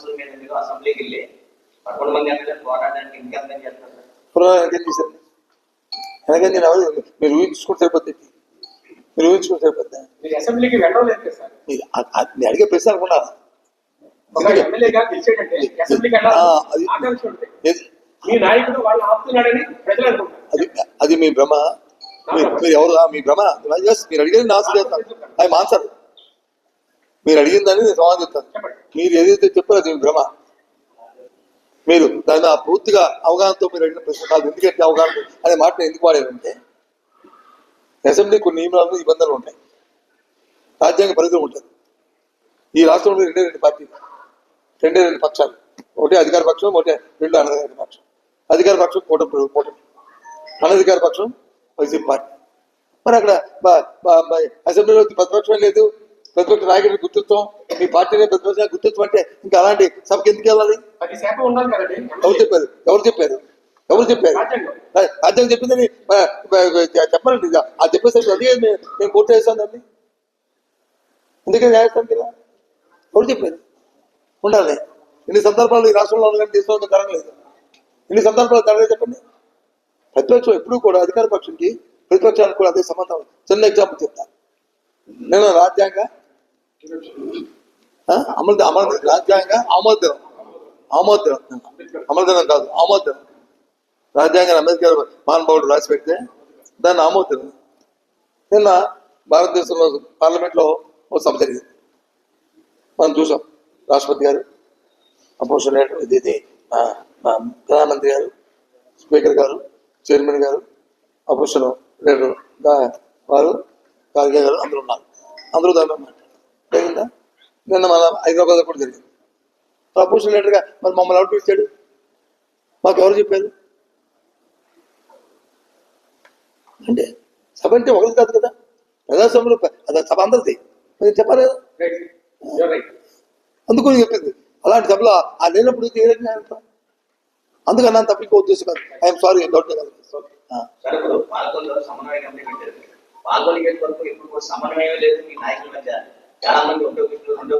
సమస్యల మీద మీరు అసెంబ్లీకి వెళ్ళి. పదకొండు మంది ఎమ్మెల్యేలు పోరాడడానికి ఇంకెంత చేస్తారు నేను మీరు ఊహించుకుంటే సరిపోతుంది మీరు ఊహించుకుంటే సరిపోద్ది మీరు అసెంబ్లీకి వెళ్ళలేదు కదా సార్. నేను అడిగే ప్రశ్న ఆ, అది-? మీ నాయకుడు వాళ్ళు ఆపుతున్నాడని ప్రజలు అనుకుంటారు. అది అది మీ భ్రమ. మీరు ఎవరు? మీ భ్రమ. మీరు అడిగేది నా చేస్తాను అది మా మీరు అడిగిందని నేను సమాధానం చెప్తాను. మీరు ఏదైతే చెప్పారో అది మీ భ్రమ. మీరు దాని పూర్తిగా అవగాహనతో మీరు అడిగిన ప్రశ్న కాదు. ఎందుకంటే అవగాహన అనే మాట ఎందుకు వాడానంటే అసెంబ్లీ కొన్ని నియమాలు ఇబ్బందులు ఉంటాయి. రాజ్యాంగ పరిధిలో ఉంటుంది ఈ రాష్ట్రంలో రెండే రెండు పార్టీలు. రెండే రెండు పక్షాలు. ఒకటి అధికార పక్షం ఒకటి రెండు అనధికార పక్షం. అధికార పక్షం కూటమి కూటమి. అనధికార పక్షం వైసీపీ పార్టీ. మరి అక్కడ అసెంబ్లీలో ప్రతిపక్షం లేదు. ప్రతిపక్ష నాయకుడి గుర్తుత్వం మీ పార్టీనే ప్రతిపక్ష గుర్తుత్వం అంటే ఇంకా అలాంటి సభకి ఎందుకు వెళ్ళాలి? ఎవరు చెప్పారు? ఎవరు చెప్పారు? ఎవరు చెప్పారు? రాజ్యాంగం. చెప్పిందని చెప్పాలండి. ఆ చెప్పేసరికి అదే మే- మేము పూర్తి చేస్తాం దాన్ని ఎందుకని న్యాయస్థానం కదా ఎవరు చెప్పారు? ఉండాలి. ఇన్ని సందర్భాలు ఈ రాష్ట్రంలో ఉన్న కానీ దేశంలో జరగలేదు ఇన్ని సందర్భాలు జరగలేదు చెప్పండి. ప్రతిపక్షం ఎప్పుడూ కూడా అధికార పక్షంకి ప్రతిపక్షానికి కూడా అదే సంబంధం చిన్న ఎగ్జాంపుల్ చెప్తాను నేను రాజ్యాంగ? అమలు అమలు రాజ్యాంగ ఆమోదం. ఆమోదం. అమలుదనం కాదు ఆమోదం. రాజ్యాంగాన్ని అంబేద్కర్ మహానుభావుడు రాసి పెడితే దాన్ని ఆమోదం. నిన్న భారతదేశంలో పార్లమెంట్లో ఒక సభ జరిగింది. మనం చూసాం. రాష్ట్రపతి గారు అపోజిషన్ ఇది ప్రధానమంత్రి గారు స్పీకర్ గారు చైర్మన్ గారు అపోజిషన్ లీడర్ వారు ఖార్గే గారు అందరూ ఉన్నారు. అందరూ దాని నిన్న మన హైదరాబాద్ కూడా జరిగింది. అపోజిషన్ లీడర్గా మరి మమ్మల్ని ఎవరు పిలిచాడు మాకు ఎవరు చెప్పారు? అంటే సభ అంటే ఒకరి కాదు కదా. ప్రజాస్వామ్యంలో ప- అది సభ అందరిది. మీరు చెప్పాలి కదా? రైట్ యూర్ రైట్ అందుకు నేను చెప్పింది. అలాంటి సభలో ఆ లేనప్పుడు ఏ రకంగా వెళ్తాం అందుకని నా తప్ప ఇంకో ఉద్దేశం కాదు. ఐఎమ్ సారీ డౌట్ కాదు సమన్వయ లేదు మీ నాయకుల మధ్య. చాలా మంది ఒకే ఒకటి రెండో